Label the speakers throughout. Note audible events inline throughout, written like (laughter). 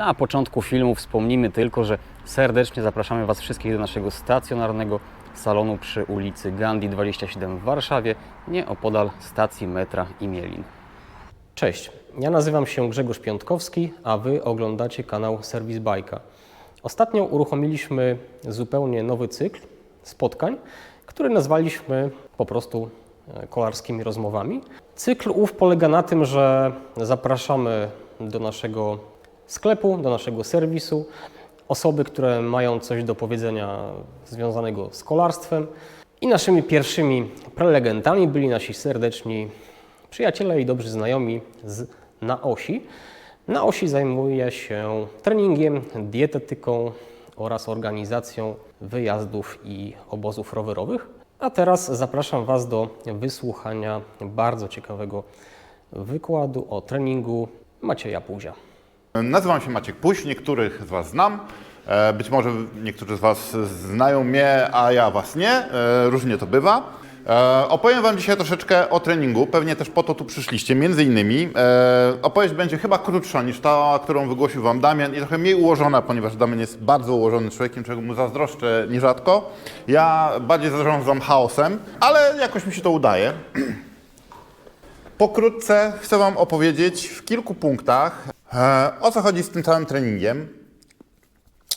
Speaker 1: Na początku filmu wspomnimy tylko, że serdecznie zapraszamy Was wszystkich do naszego stacjonarnego salonu przy ulicy Gandhi 27 w Warszawie, nieopodal stacji metra Imielin.
Speaker 2: Cześć, ja nazywam się Grzegorz Piątkowski, a Wy oglądacie kanał Serwis Bajka. Ostatnio uruchomiliśmy zupełnie nowy cykl spotkań, który nazwaliśmy po prostu e, kolarskimi rozmowami. Cykl ów polega na tym, że zapraszamy do naszego sklepu, do naszego serwisu osoby, które mają coś do powiedzenia związanego z kolarstwem. I naszymi pierwszymi prelegentami byli nasi serdeczni przyjaciele i dobrzy znajomi z Na Osi. Na Osi zajmuje się treningiem, dietetyką oraz organizacją wyjazdów i obozów rowerowych. A teraz zapraszam Was do wysłuchania bardzo ciekawego wykładu o treningu Macieja Puzia.
Speaker 3: Nazywam się Maciek Puś, niektórych z Was znam. E, Być może niektórzy z Was znają mnie, a ja Was nie. E, Różnie to bywa. E, Opowiem Wam dzisiaj troszeczkę o treningu. Pewnie też po to tu przyszliście. Między innymi opowieść będzie chyba krótsza niż ta, którą wygłosił Wam Damian i trochę mniej ułożona, ponieważ Damian jest bardzo ułożonym człowiekiem, czego mu zazdroszczę nierzadko. Ja bardziej zarządzam chaosem, ale jakoś mi się to udaje. (clears throat) Pokrótce chcę Wam opowiedzieć w kilku punktach, o co chodzi z tym całym treningiem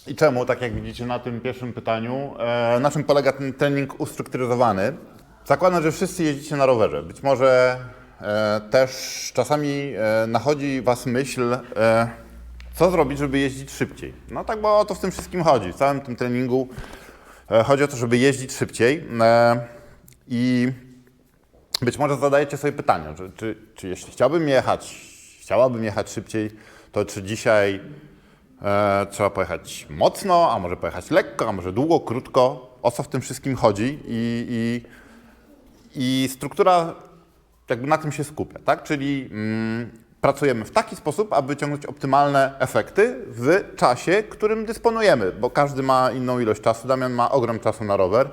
Speaker 3: i czemu, tak jak widzicie na tym pierwszym pytaniu, e, na czym polega ten trening ustrukturyzowany. Zakładam, że wszyscy jeździcie na rowerze. Być może e, też czasami e, nachodzi Was myśl, e, co zrobić, żeby jeździć szybciej. No tak, bo o to w tym wszystkim chodzi. W całym tym treningu e, chodzi o to, żeby jeździć szybciej. E, I być może zadajecie sobie pytanie, czy, czy, czy jeśli chciałbym jechać, chciałabym jechać szybciej, to czy dzisiaj e, trzeba pojechać mocno, a może pojechać lekko, a może długo, krótko? O co w tym wszystkim chodzi? I, i, i struktura jakby na tym się skupia, tak? Czyli mm, pracujemy w taki sposób, aby wyciągnąć optymalne efekty w czasie, którym dysponujemy, bo każdy ma inną ilość czasu. Damian ma ogrom czasu na rower,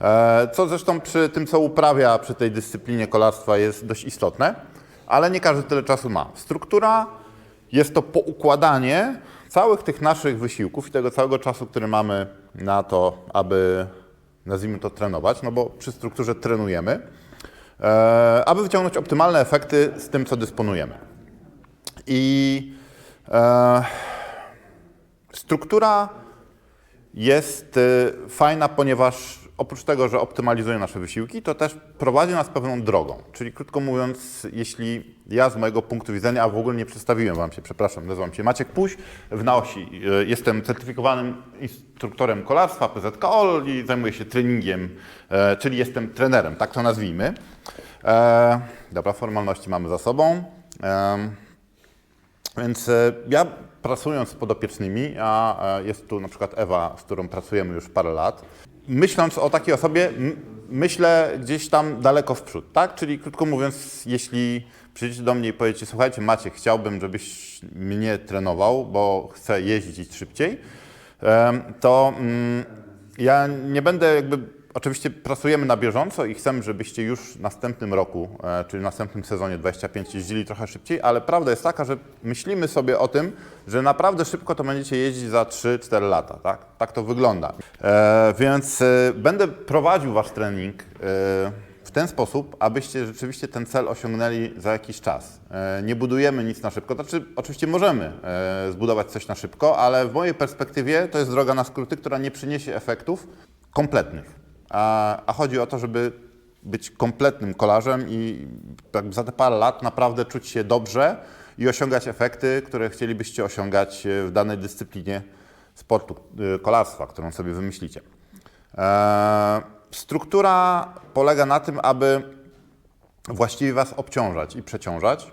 Speaker 3: e, co zresztą przy tym, co uprawia przy tej dyscyplinie kolarstwa jest dość istotne, ale nie każdy tyle czasu ma. Struktura jest to poukładanie całych tych naszych wysiłków i tego całego czasu, który mamy na to, aby nazwijmy to trenować, no bo przy strukturze trenujemy, e, aby wyciągnąć optymalne efekty z tym, co dysponujemy. I e, struktura jest y, fajna, ponieważ oprócz tego, że optymalizuje nasze wysiłki, to też prowadzi nas pewną drogą. Czyli krótko mówiąc, jeśli ja z mojego punktu widzenia, a w ogóle nie przedstawiłem Wam się, przepraszam, nazywam się Maciek Puś, w Naosi y, jestem certyfikowanym instruktorem kolarstwa PZKOL i zajmuję się treningiem, e, czyli jestem trenerem, tak to nazwijmy. E, Dobra, formalności mamy za sobą. Więc e, ja pracując z podopiecznymi, a e, jest tu na przykład Ewa, z którą pracujemy już parę lat, myśląc o takiej osobie, myślę gdzieś tam daleko w przód, tak? Czyli krótko mówiąc, jeśli przyjdziecie do mnie i powiecie, słuchajcie Maciek, chciałbym, żebyś mnie trenował, bo chcę jeździć szybciej, to mm, ja nie będę jakby, oczywiście pracujemy na bieżąco i chcemy, żebyście już w następnym roku, e, czyli w następnym sezonie 25 jeździli trochę szybciej, ale prawda jest taka, że myślimy sobie o tym, że naprawdę szybko to będziecie jeździć za 3-4 lata, tak? Tak to wygląda. E, więc e, będę prowadził wasz trening w ten sposób, abyście rzeczywiście ten cel osiągnęli za jakiś czas. Nie budujemy nic na szybko. Znaczy, oczywiście możemy zbudować coś na szybko, ale w mojej perspektywie to jest droga na skróty, która nie przyniesie efektów kompletnych. A, a chodzi o to, żeby być kompletnym kolarzem i tak za te parę lat naprawdę czuć się dobrze i osiągać efekty, które chcielibyście osiągać e, w danej dyscyplinie sportu e, kolarstwa, którą sobie wymyślicie. E, struktura polega na tym, aby właściwie Was obciążać i przeciążać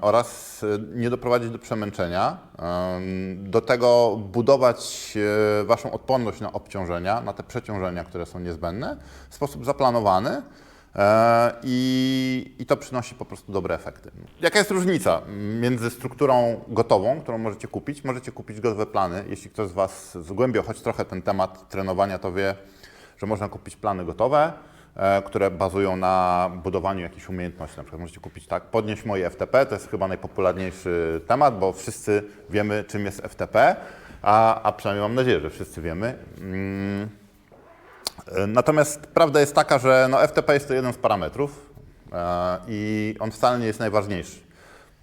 Speaker 3: oraz e, nie doprowadzić do przemęczenia. E, do tego budować e, Waszą odporność na obciążenia, na te przeciążenia, które są niezbędne w sposób zaplanowany e, i, i to przynosi po prostu dobre efekty. Jaka jest różnica między strukturą gotową, którą możecie kupić? Możecie kupić gotowe plany. Jeśli ktoś z Was zgłębiał choć trochę ten temat trenowania, to wie, że można kupić plany gotowe. E, które bazują na budowaniu jakichś umiejętności. Na przykład możecie kupić tak, podnieść moje FTP, to jest chyba najpopularniejszy temat, bo wszyscy wiemy, czym jest FTP, a, a przynajmniej mam nadzieję, że wszyscy wiemy. Mm. E, Natomiast prawda jest taka, że no FTP jest to jeden z parametrów e, i on wcale nie jest najważniejszy.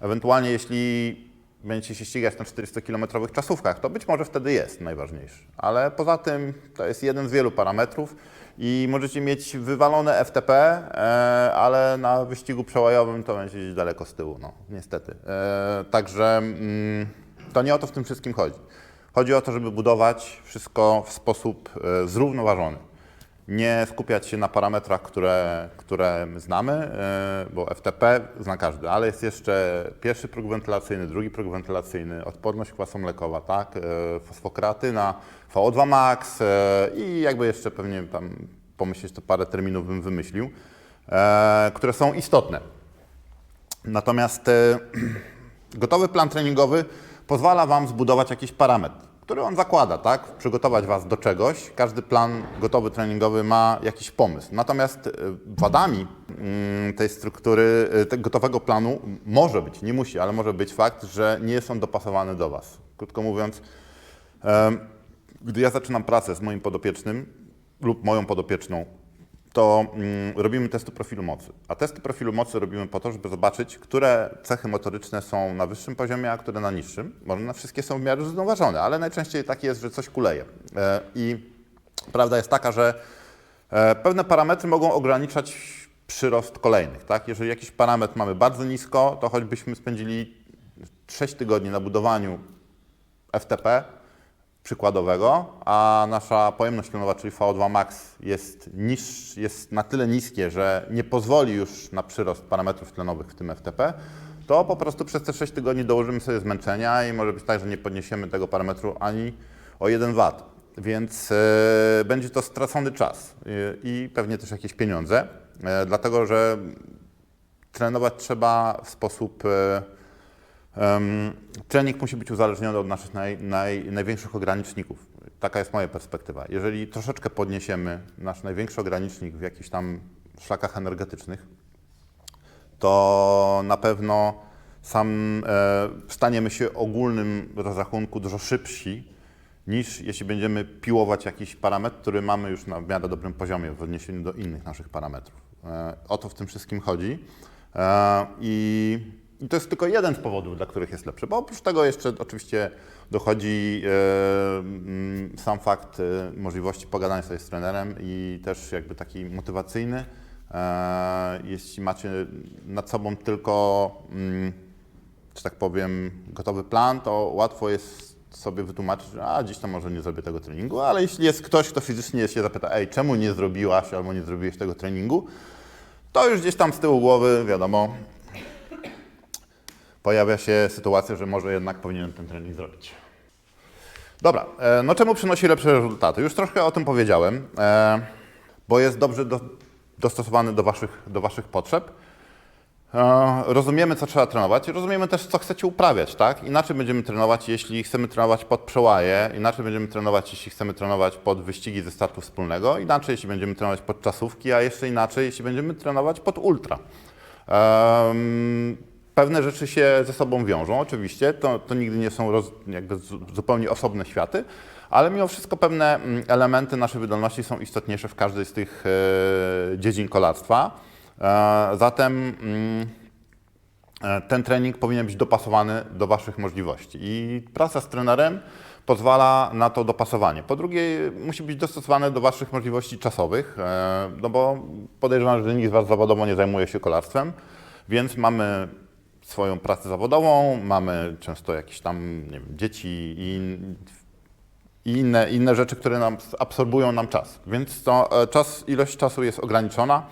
Speaker 3: Ewentualnie jeśli będziecie się ścigać na 400-kilometrowych czasówkach, to być może wtedy jest najważniejszy. Ale poza tym to jest jeden z wielu parametrów i możecie mieć wywalone FTP, e, ale na wyścigu przełajowym to będzie gdzieś daleko z tyłu, no niestety. E, Także mm, to nie o to w tym wszystkim chodzi. Chodzi o to, żeby budować wszystko w sposób e, zrównoważony nie skupiać się na parametrach, które, które my znamy, e, bo FTP zna każdy, ale jest jeszcze pierwszy próg wentylacyjny, drugi próg wentylacyjny, odporność kwasomlekowa, tak, e, fosfokreatyna, VO2 max e, i jakby jeszcze pewnie tam pomyśleć, to parę terminów bym wymyślił, które są istotne. Natomiast (clears throat) gotowy plan treningowy pozwala Wam zbudować jakiś parametr, który on zakłada, tak? Przygotować Was do czegoś. Każdy plan gotowy treningowy ma jakiś pomysł. Natomiast e, wadami mm, tej struktury, e, tego gotowego planu może być, nie musi, ale może być fakt, że nie jest on dopasowany do Was. Krótko mówiąc, gdy ja zaczynam pracę z moim podopiecznym lub moją podopieczną, to mm, robimy testy profilu mocy. A testy profilu mocy robimy po to, żeby zobaczyć, które cechy motoryczne są na wyższym poziomie, a które na niższym. One wszystkie są w miarę zrównoważone, ale najczęściej tak jest, że coś kuleje. E, I prawda jest taka, że e, pewne parametry mogą ograniczać przyrost kolejnych. Tak? Jeżeli jakiś parametr mamy bardzo nisko, to choćbyśmy spędzili 6 tygodni na budowaniu FTP przykładowego, a nasza pojemność tlenowa, czyli VO2 max jest, niż, jest na tyle niskie, że nie pozwoli już na przyrost parametrów tlenowych w tym FTP, to po prostu przez te 6 tygodni dołożymy sobie zmęczenia i może być tak, że nie podniesiemy tego parametru ani o 1 W. Więc e, będzie to stracony czas e, i pewnie też jakieś pieniądze, e, dlatego że trenować trzeba w sposób e, Em, trening musi być uzależniony od naszych naj, naj, największych ograniczników. Taka jest moja perspektywa. Jeżeli troszeczkę podniesiemy nasz największy ogranicznik w jakichś tam szlakach energetycznych, to na pewno sam e, staniemy się ogólnym rozrachunku dużo szybsi niż jeśli będziemy piłować jakiś parametr, który mamy już na w miarę dobrym poziomie w odniesieniu do innych naszych parametrów. E, o to w tym wszystkim chodzi. E, I i to jest tylko jeden z powodów, dla których jest lepszy, bo oprócz tego jeszcze oczywiście dochodzi e, mm, sam fakt e, możliwości pogadania sobie z trenerem i też jakby taki motywacyjny. E, jeśli macie nad sobą tylko, mm, że tak powiem, gotowy plan, to łatwo jest sobie wytłumaczyć, a dziś to może nie zrobię tego treningu, ale jeśli jest ktoś, kto fizycznie się zapyta, ej, czemu nie zrobiłaś albo nie zrobiłeś tego treningu, to już gdzieś tam z tyłu głowy, wiadomo, pojawia się sytuacja, że może jednak powinienem ten trening zrobić. Dobra, e, no czemu przynosi lepsze rezultaty? Już troszkę o tym powiedziałem, e, bo jest dobrze do, dostosowany do waszych, do waszych potrzeb. E, Rozumiemy, co trzeba trenować, rozumiemy też, co chcecie uprawiać, tak? Inaczej będziemy trenować, jeśli chcemy trenować pod przełaje, inaczej będziemy trenować, jeśli chcemy trenować pod wyścigi ze startu wspólnego, inaczej, jeśli będziemy trenować pod czasówki, a jeszcze inaczej, jeśli będziemy trenować pod ultra. Em, Pewne rzeczy się ze sobą wiążą, oczywiście, to, to nigdy nie są roz, zupełnie osobne światy, ale mimo wszystko pewne mm, elementy naszej wydolności są istotniejsze w każdej z tych e, dziedzin kolarstwa. E, zatem mm, e, ten trening powinien być dopasowany do Waszych możliwości i praca z trenerem pozwala na to dopasowanie. Po drugie, musi być dostosowane do Waszych możliwości czasowych, no bo podejrzewam, że nikt z Was zawodowo nie zajmuje się kolarstwem, więc mamy swoją pracę zawodową, mamy często jakieś tam nie wiem, dzieci i, i inne, inne rzeczy, które nam absorbują nam czas. Więc to e, czas, ilość czasu jest ograniczona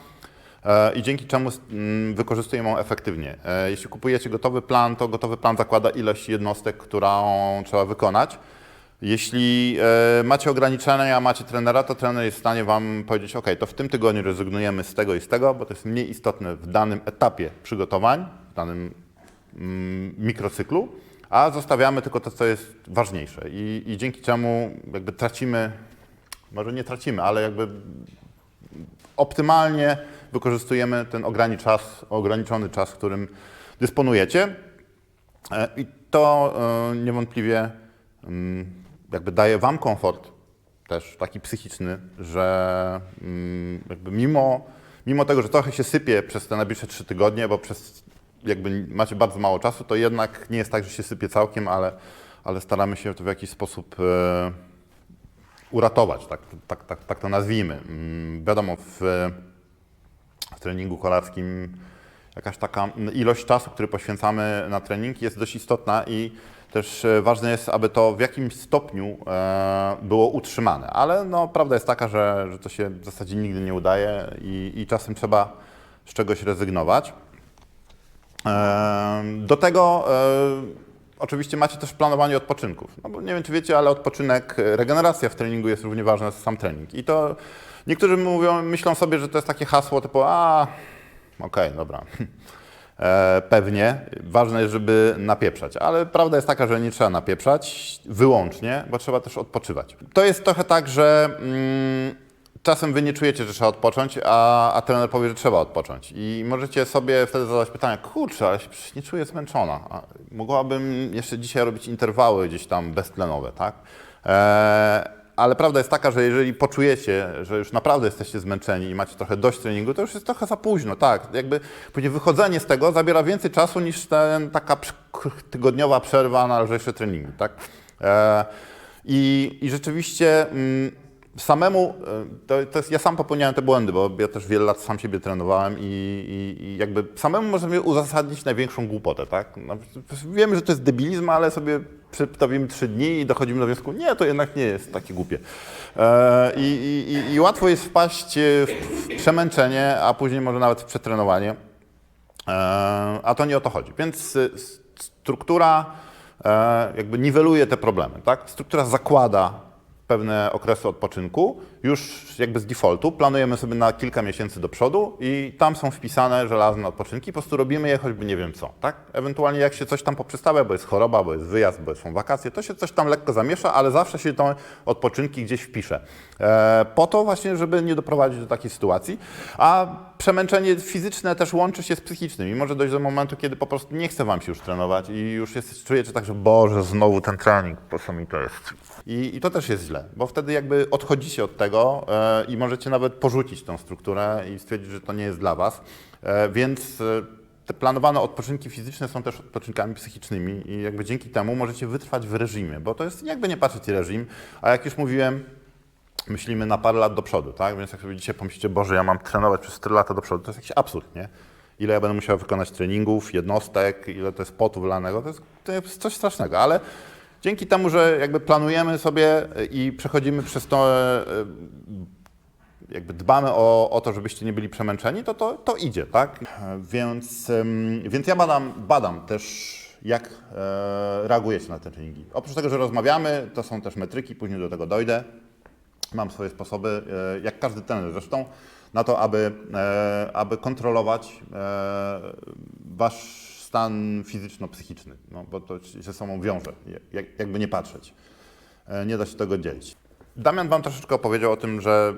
Speaker 3: e, i dzięki czemu mm, wykorzystujemy ją efektywnie. E, Jeśli kupujecie gotowy plan, to gotowy plan zakłada ilość jednostek, którą trzeba wykonać. Jeśli macie ograniczenia, macie trenera, to trener jest w stanie Wam powiedzieć, ok, to w tym tygodniu rezygnujemy z tego i z tego, bo to jest mniej istotne w danym etapie przygotowań, w danym mikrocyklu, a zostawiamy tylko to, co jest ważniejsze. I, i dzięki czemu jakby tracimy, może nie tracimy, ale jakby optymalnie wykorzystujemy ten ograni czas, ograniczony czas, którym dysponujecie. E, I to e, niewątpliwie mm, jakby daje Wam komfort też taki psychiczny, że mm, jakby mimo, mimo tego, że trochę się sypie przez te najbliższe trzy tygodnie, bo przez jakby macie bardzo mało czasu, to jednak nie jest tak, że się sypie całkiem, ale, ale staramy się to w jakiś sposób e, uratować, tak, tak, tak, tak to nazwijmy. Mm, Wiadomo, w, w treningu kolarskim jakaś taka ilość czasu, który poświęcamy na trening jest dość istotna i też e, ważne jest, aby to w jakimś stopniu e, było utrzymane. Ale no, prawda jest taka, że, że to się w zasadzie nigdy nie udaje i, i czasem trzeba z czegoś rezygnować. Do tego e, oczywiście macie też planowanie odpoczynków. No bo nie wiem, czy wiecie, ale odpoczynek, e, regeneracja w treningu jest równie ważna jak sam trening. I to niektórzy mówią, myślą sobie, że to jest takie hasło typu, a okej, dobra. (laughs) E, pewnie. Ważne jest, żeby napieprzać, ale prawda jest taka, że nie trzeba napieprzać wyłącznie, bo trzeba też odpoczywać. To jest trochę tak, że mm, czasem wy nie czujecie, że trzeba odpocząć, a, a trener powie, że trzeba odpocząć. I możecie sobie wtedy zadać pytanie, kurczę, ale się przecież nie czuję zmęczona. A mogłabym jeszcze dzisiaj robić interwały gdzieś tam beztlenowe, tak? E, ale prawda jest taka, że jeżeli poczujecie, że już naprawdę jesteście zmęczeni i macie trochę dość treningu, to już jest trochę za późno, tak. Jakby później wychodzenie z tego zabiera więcej czasu niż ten, taka tygodniowa przerwa na lżejsze treningi, tak. E, i, I rzeczywiście mm, samemu, e, to, to jest, ja sam popełniałem te błędy, bo ja też wiele lat sam siebie trenowałem i, i, i jakby samemu możemy uzasadnić największą głupotę, tak? No, wiemy, że to jest debilizm, ale sobie przystawimy trzy dni i dochodzimy do wniosku, nie, to jednak nie jest takie głupie. E, i, i, I łatwo jest wpaść w, w przemęczenie, a później może nawet w przetrenowanie. E, A to nie o to chodzi. Więc struktura e, jakby niweluje te problemy. Tak? Struktura zakłada pewne okresy odpoczynku, już jakby z defaultu. Planujemy sobie na kilka miesięcy do przodu i tam są wpisane żelazne odpoczynki. Po prostu robimy je choćby nie wiem co. Tak? Ewentualnie jak się coś tam poprzestawia, bo jest choroba, bo jest wyjazd, bo są wakacje, to się coś tam lekko zamiesza, ale zawsze się te odpoczynki gdzieś wpisze. E, po to właśnie, żeby nie doprowadzić do takiej sytuacji. A przemęczenie fizyczne też łączy się z psychicznym i może dojść do momentu, kiedy po prostu nie chce wam się już trenować i już jest, czujecie tak, że Boże, znowu ten trening, po co mi to jest? I, I to też jest źle, bo wtedy jakby odchodzicie od tego e, i możecie nawet porzucić tą strukturę i stwierdzić, że to nie jest dla was. E, więc e, te planowane odpoczynki fizyczne są też odpoczynkami psychicznymi i jakby dzięki temu możecie wytrwać w reżimie, bo to jest jakby nie patrzeć reżim, a jak już mówiłem, myślimy na parę lat do przodu, tak? Więc jak sobie dzisiaj pomyślicie, Boże, ja mam trenować przez 4 lata do przodu, to jest jakiś absurd, nie? Ile ja będę musiał wykonać treningów, jednostek, ile to jest potu wylanego, to jest, to jest coś strasznego, ale dzięki temu, że jakby planujemy sobie i przechodzimy przez to, e, jakby dbamy o, o to, żebyście nie byli przemęczeni, to to, to idzie, tak? E, Więc, więc ja badam, badam też, jak e, reagujecie na te treningi. Oprócz tego, że rozmawiamy, to są też metryki, później do tego dojdę. Mam swoje sposoby, e, jak każdy trener zresztą, na to, aby, e, aby kontrolować e, wasz stan fizyczno-psychiczny, no, bo to się sobą wiąże, jak, jakby nie patrzeć. Nie da się tego dzielić. Damian Wam troszeczkę opowiedział o tym, że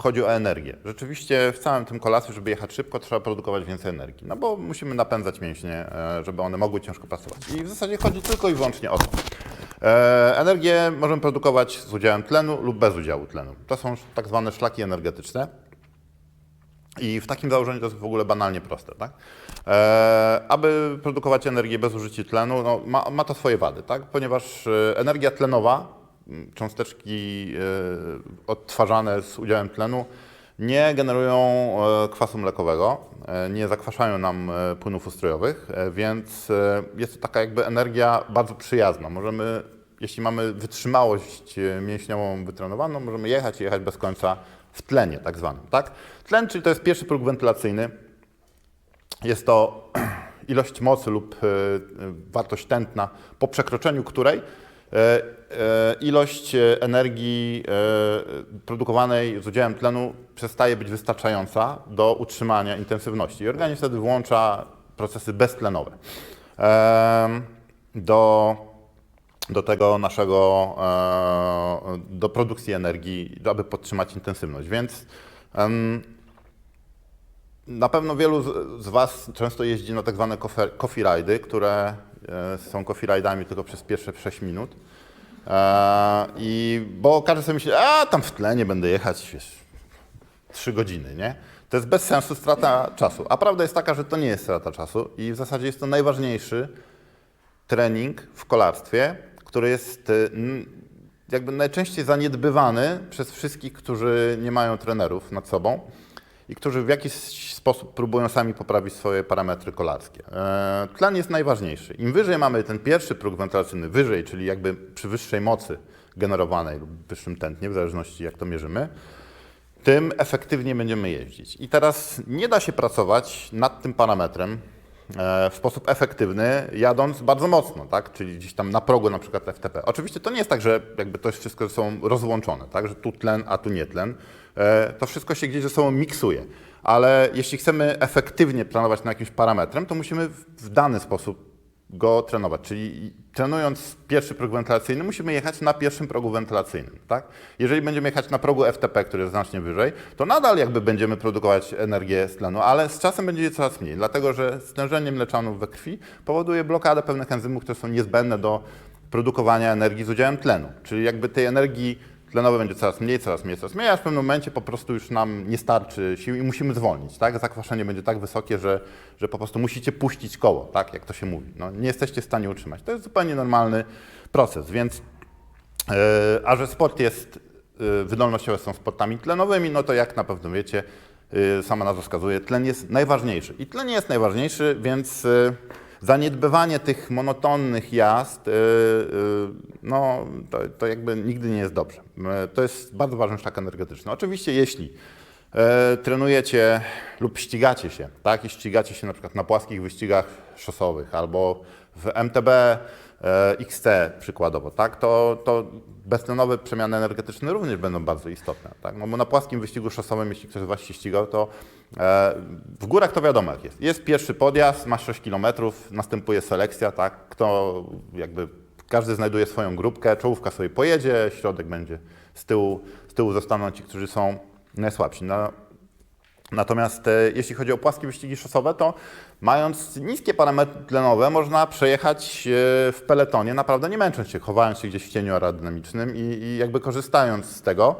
Speaker 3: chodzi o energię. Rzeczywiście w całym tym kolacji, żeby jechać szybko, trzeba produkować więcej energii, no bo musimy napędzać mięśnie, żeby one mogły ciężko pracować. I w zasadzie chodzi tylko i wyłącznie o to. E, Energię możemy produkować z udziałem tlenu lub bez udziału tlenu. To są tak zwane szlaki energetyczne. I w takim założeniu to jest w ogóle banalnie proste. Tak? E, aby produkować energię bez użycia tlenu, no, ma, ma to swoje wady, tak? ponieważ e, energia tlenowa, cząsteczki e, odtwarzane z udziałem tlenu, nie generują e, kwasu mlekowego, e, nie zakwaszają nam e, płynów ustrojowych, więc jest to taka jakby energia bardzo przyjazna. Możemy, jeśli mamy wytrzymałość mięśniową wytrenowaną, możemy jechać i jechać bez końca w tlenie tak zwanym. Tak? Tlen, czyli to jest pierwszy próg wentylacyjny. Jest to (clears throat) ilość mocy lub wartość tętna, po przekroczeniu której ilość e, energii e, produkowanej z udziałem tlenu przestaje być wystarczająca do utrzymania intensywności. I organizm wtedy włącza procesy beztlenowe. Do, do tego naszego, e, do produkcji energii, aby podtrzymać intensywność. Więc Na pewno wielu z, Was często jeździ na tak zwane coffee ride'y, które e, są coffee ride'ami tylko przez pierwsze 6 minut. E, I bo każdy sobie myśli, a tam w tle nie będę jechać, wiesz, 3 godziny, nie? To jest bez sensu strata czasu. A prawda jest taka, że to nie jest strata czasu i w zasadzie jest to najważniejszy trening w kolarstwie, który jest y, jakby najczęściej zaniedbywany przez wszystkich, którzy nie mają trenerów nad sobą i którzy w jakiś sposób próbują sami poprawić swoje parametry kolarskie. E, Tlen jest najważniejszy. Im wyżej mamy ten pierwszy próg wentylacyjny, wyżej, czyli jakby przy wyższej mocy generowanej lub wyższym tętnie, w zależności jak to mierzymy, tym efektywnie będziemy jeździć. I teraz nie da się pracować nad tym parametrem e, w sposób efektywny, jadąc bardzo mocno, tak? czyli gdzieś tam na progu na przykład FTP. Oczywiście to nie jest tak, że jakby to wszystko są rozłączone, tak? że tu tlen, a tu nie tlen. E, To wszystko się gdzieś ze sobą miksuje. Ale jeśli chcemy efektywnie planować na jakimś parametrem, to musimy w dany sposób go trenować. Czyli trenując pierwszy próg wentylacyjny, musimy jechać na pierwszym progu wentylacyjnym. Tak? Jeżeli będziemy jechać na progu FTP, który jest znacznie wyżej, to nadal jakby będziemy produkować energię z tlenu, ale z czasem będzie coraz mniej, dlatego że stężenie mleczanów we krwi powoduje blokadę pewnych enzymów, które są niezbędne do produkowania energii z udziałem tlenu. Czyli jakby tej energii tlenowej będzie coraz mniej, coraz mniej, coraz mniej, aż w pewnym momencie po prostu już nam nie starczy sił i musimy zwolnić. Tak? Zakwaszenie będzie tak wysokie, że, że po prostu musicie puścić koło, tak? jak to się mówi. No, nie jesteście w stanie utrzymać. To jest zupełnie normalny proces, więc e, a że sport jest, e, wydolnościowe są sportami tlenowymi, no to jak na pewno wiecie, e, sama nazwa wskazuje, tlen jest najważniejszy. I tlen jest najważniejszy, więc e, zaniedbywanie tych monotonnych jazd, e, e, no to, to jakby nigdy nie jest dobrze. E, To jest bardzo ważny szlak energetyczny. Oczywiście jeśli trenujecie lub ścigacie się, tak, i ścigacie się na przykład na płaskich wyścigach szosowych albo w MTB e, XT przykładowo, tak, to, to beztlenowe przemiany energetyczne również będą bardzo istotne. Tak? No bo na płaskim wyścigu szosowym, jeśli ktoś z Was się ścigał, to e, w górach to wiadomo jak jest. Jest pierwszy podjazd, masz 6 km, następuje selekcja, tak? Kto jakby każdy znajduje swoją grupkę, czołówka sobie pojedzie, środek będzie z tyłu, z tyłu zostaną ci, którzy są najsłabsi. No, Natomiast e, jeśli chodzi o płaskie wyścigi szosowe, to mając niskie parametry tlenowe, można przejechać e, w peletonie, naprawdę nie męcząc się, chowając się gdzieś w cieniu aerodynamicznym i, i jakby korzystając z tego,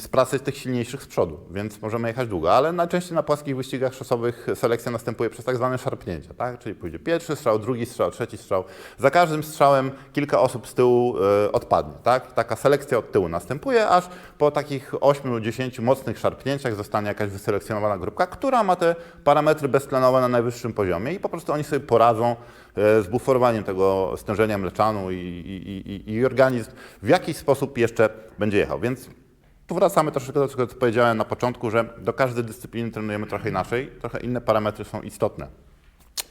Speaker 3: z pracy tych silniejszych z przodu, więc możemy jechać długo, ale najczęściej na płaskich wyścigach szosowych selekcja następuje przez tak zwane szarpnięcia, tak? czyli pójdzie pierwszy strzał, drugi strzał, trzeci strzał. Za każdym strzałem kilka osób z tyłu e, odpadnie. Tak? Taka selekcja od tyłu następuje, aż po takich 8-10 mocnych szarpnięciach zostanie jakaś wyselekcjonowana grupka, która ma te parametry beztlenowe na najwyższym poziomie i po prostu oni sobie poradzą z buforowaniem tego stężenia mleczanu i, i, i, i organizm w jakiś sposób jeszcze będzie jechał. Więc tu wracamy troszeczkę do tego, co powiedziałem na początku, że do każdej dyscypliny trenujemy trochę inaczej, trochę inne parametry są istotne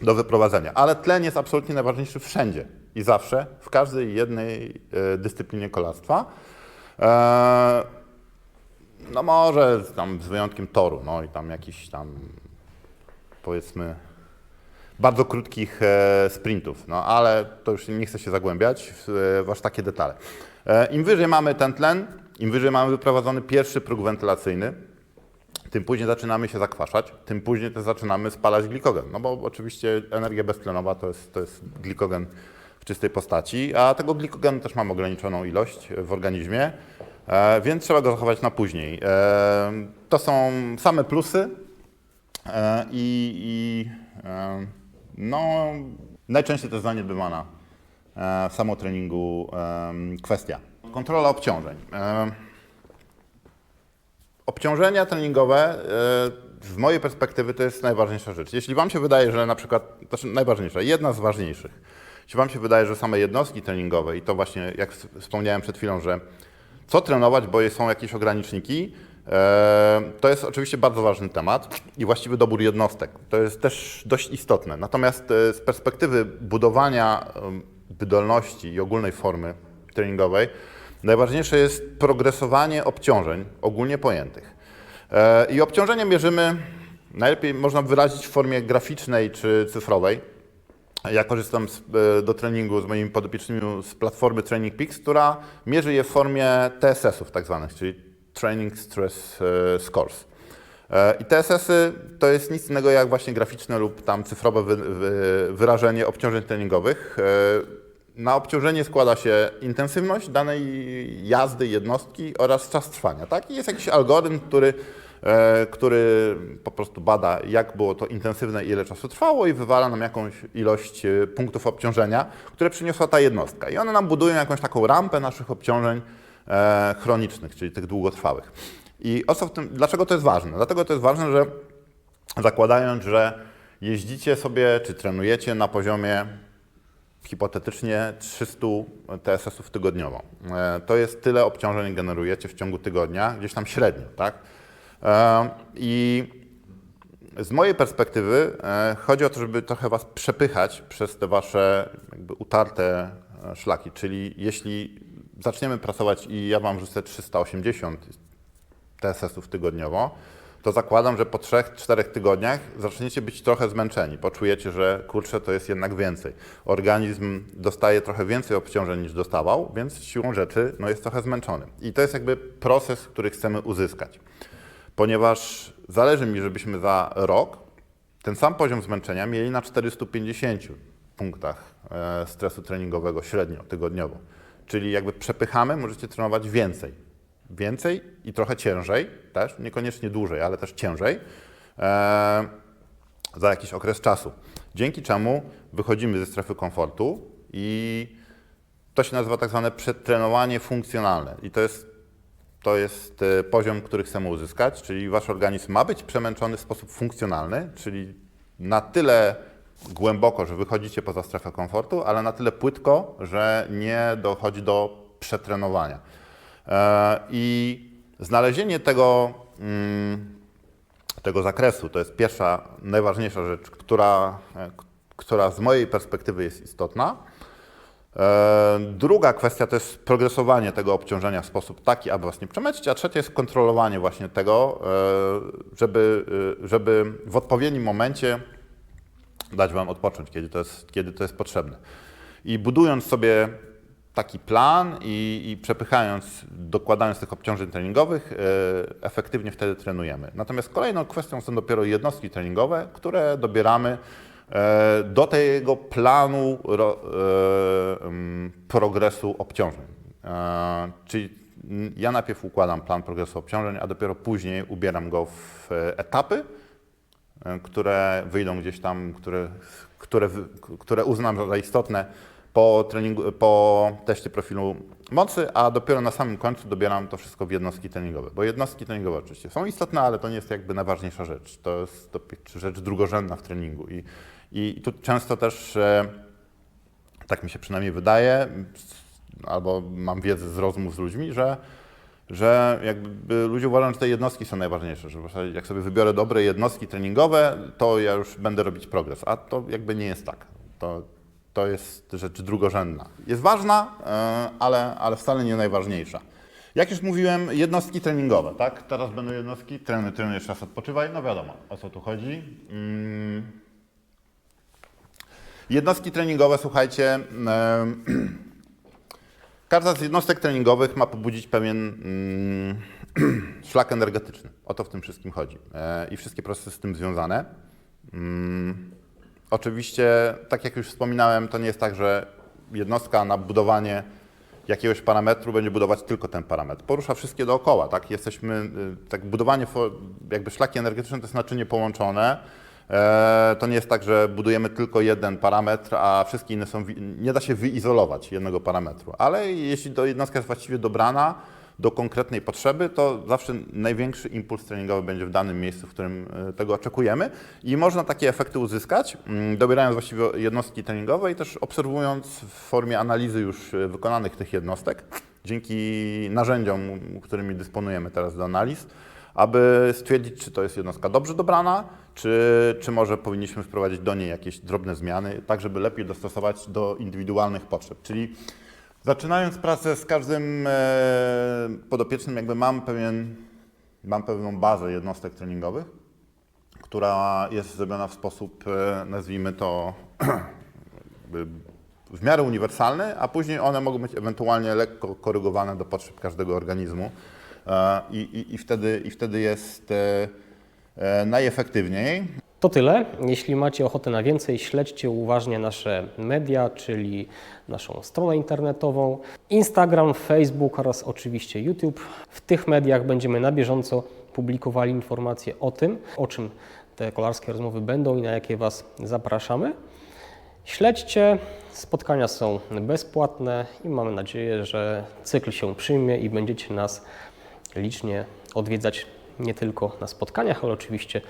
Speaker 3: do wyprowadzenia. Ale tlen jest absolutnie najważniejszy wszędzie i zawsze, w każdej jednej e, dyscyplinie kolarstwa. E, no może tam z wyjątkiem toru, no i tam jakiś tam powiedzmy bardzo krótkich e, sprintów, no ale to już nie chcę się zagłębiać w, w aż takie detale. E, Im wyżej mamy ten tlen, im wyżej mamy wyprowadzony pierwszy próg wentylacyjny, tym później zaczynamy się zakwaszać, tym później też zaczynamy spalać glikogen. No bo oczywiście energia beztlenowa to jest, to jest glikogen w czystej postaci, a tego glikogenu też mamy ograniczoną ilość w organizmie, e, więc trzeba go zachować na później. E, to są same plusy e, i, i e, no, najczęściej to jest zaniedbywana e, w samotreningu e, kwestia. Kontrola obciążeń. E, Obciążenia treningowe e, z mojej perspektywy to jest najważniejsza rzecz. Jeśli Wam się wydaje, że na przykład, to znaczy najważniejsza, jedna z ważniejszych, jeśli Wam się wydaje, że same jednostki treningowe i to właśnie, jak wspomniałem przed chwilą, że co trenować, bo są jakieś ograniczniki, to jest oczywiście bardzo ważny temat i właściwy dobór jednostek. To jest też dość istotne. Natomiast e, z perspektywy budowania wydolności i ogólnej formy treningowej, najważniejsze jest progresowanie obciążeń ogólnie pojętych. E, I obciążenie mierzymy, najlepiej można wyrazić w formie graficznej czy cyfrowej. Ja korzystam z, e, do treningu z moimi podopiecznymi z platformy Training Peaks, która mierzy je w formie TSS-ów tak zwanych, czyli Training Stress e, Scores. E, I TSS-y to jest nic innego jak właśnie graficzne lub tam cyfrowe wy, wy, wyrażenie obciążeń treningowych. E, Na obciążenie składa się intensywność danej jazdy jednostki oraz czas trwania. Tak? I jest jakiś algorytm, który, który po prostu bada, jak było to intensywne i ile czasu trwało i wywala nam jakąś ilość punktów obciążenia, które przyniosła ta jednostka. I one nam budują jakąś taką rampę naszych obciążeń chronicznych, czyli tych długotrwałych. I o co w tym, dlaczego to jest ważne? Dlatego to jest ważne, że zakładając, że jeździcie sobie czy trenujecie na poziomie hipotetycznie 300 TSS-ów tygodniowo. E, To jest tyle obciążeń generujecie w ciągu tygodnia, gdzieś tam średnio, tak? E, I z mojej perspektywy e, chodzi o to, żeby trochę Was przepychać przez te Wasze jakby utarte e, szlaki, czyli jeśli zaczniemy pracować i ja Wam wrzucę 380 TSS-ów tygodniowo, to zakładam, że po 3-4 tygodniach zaczniecie być trochę zmęczeni. Poczujecie, że kurczę, to jest jednak więcej. Organizm dostaje trochę więcej obciążeń niż dostawał, więc siłą rzeczy no, jest trochę zmęczony. I to jest jakby proces, który chcemy uzyskać. Ponieważ zależy mi, żebyśmy za rok ten sam poziom zmęczenia mieli na 450 punktach e, stresu treningowego średnio tygodniowo. Czyli jakby przepychamy, możecie trenować więcej więcej i trochę ciężej, też niekoniecznie dłużej, ale też ciężej, e, za jakiś okres czasu. Dzięki czemu wychodzimy ze strefy komfortu i to się nazywa tak zwane przetrenowanie funkcjonalne. I to jest, to jest e, poziom, który chcemy uzyskać, czyli wasz organizm ma być przemęczony w sposób funkcjonalny, czyli na tyle głęboko, że wychodzicie poza strefę komfortu, ale na tyle płytko, że nie dochodzi do przetrenowania. E, I znalezienie tego, mm, tego zakresu to jest pierwsza, najważniejsza rzecz, która, e, która z mojej perspektywy jest istotna. E, Druga kwestia to jest progresowanie tego obciążenia w sposób taki, aby was nie przemęczyć, a trzecia jest kontrolowanie właśnie tego, żeby, żeby w odpowiednim momencie dać wam odpocząć, kiedy to jest, kiedy to jest potrzebne. I budując sobie taki plan i, i przepychając, dokładając tych obciążeń treningowych, e, efektywnie wtedy trenujemy. Natomiast kolejną kwestią są dopiero jednostki treningowe, które dobieramy e, do tego planu ro, mm, progresu obciążeń. Czyli ja najpierw układam plan progresu obciążeń, a dopiero później ubieram go w etapy, które wyjdą gdzieś tam, które, które, które uznam za istotne po, treningu, po teście profilu mocy, a dopiero na samym końcu dobieram to wszystko w jednostki treningowe. Bo jednostki treningowe oczywiście są istotne, ale to nie jest jakby najważniejsza rzecz. To jest to rzecz drugorzędna w treningu. I, i tu często też, e, tak mi się przynajmniej wydaje, albo mam wiedzę z rozmów z ludźmi, że że jakby ludzie uważają, że te jednostki są najważniejsze, że jak sobie wybiorę dobre jednostki treningowe, to ja już będę robić progres, a to jakby nie jest tak. To, to jest rzecz drugorzędna. Jest ważna, e, ale, ale wcale nie najważniejsza. Jak już mówiłem, jednostki treningowe, tak? Teraz będą jednostki, trenuj, trenuj, jeszcze raz odpoczywaj, no wiadomo, o co tu chodzi. Mm. Jednostki treningowe, słuchajcie, em, (clears throat) Każda z jednostek treningowych ma pobudzić pewien mm, (clears throat) szlak energetyczny. O to w tym wszystkim chodzi. E, I wszystkie procesy z tym związane. Mm, oczywiście, tak jak już wspominałem, to nie jest tak, że jednostka na budowanie jakiegoś parametru będzie budować tylko ten parametr. Porusza wszystkie dookoła. Tak? Jesteśmy, y, tak budowanie, jakby szlaki energetyczne to jest naczynie połączone. E, To nie jest tak, że budujemy tylko jeden parametr, a wszystkie inne są. Nie da się wyizolować jednego parametru. Ale jeśli to jednostka jest właściwie dobrana do konkretnej potrzeby, to zawsze największy impuls treningowy będzie w danym miejscu, w którym e, tego oczekujemy. I można takie efekty uzyskać, mm, dobierając właściwie jednostki treningowe i też obserwując w formie analizy już e, wykonanych tych jednostek, dzięki narzędziom, którymi dysponujemy teraz do analiz aby stwierdzić, czy to jest jednostka dobrze dobrana, czy, czy może powinniśmy wprowadzić do niej jakieś drobne zmiany, tak żeby lepiej dostosować do indywidualnych potrzeb. Czyli zaczynając pracę z każdym e, podopiecznym, jakby mam, pewien, mam pewną bazę jednostek treningowych, która jest zrobiona w sposób, e, nazwijmy to, (clears throat) w miarę uniwersalny, a później one mogą być ewentualnie lekko korygowane do potrzeb każdego organizmu. E, i, i, i, wtedy, i wtedy jest e, e, najefektywniej.
Speaker 2: To tyle. Jeśli macie ochotę na więcej, śledźcie uważnie nasze media, czyli naszą stronę internetową, Instagram, Facebook oraz oczywiście YouTube. W tych mediach będziemy na bieżąco publikowali informacje o tym, o czym te kolarskie rozmowy będą i na jakie Was zapraszamy. Śledźcie, spotkania są bezpłatne i mamy nadzieję, że cykl się przyjmie i będziecie nas licznie odwiedzać nie tylko na spotkaniach, ale oczywiście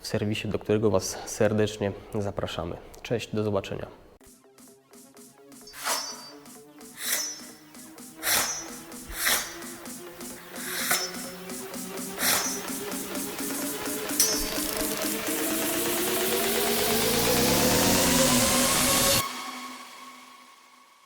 Speaker 2: w serwisie, do którego Was serdecznie zapraszamy. Cześć, do zobaczenia.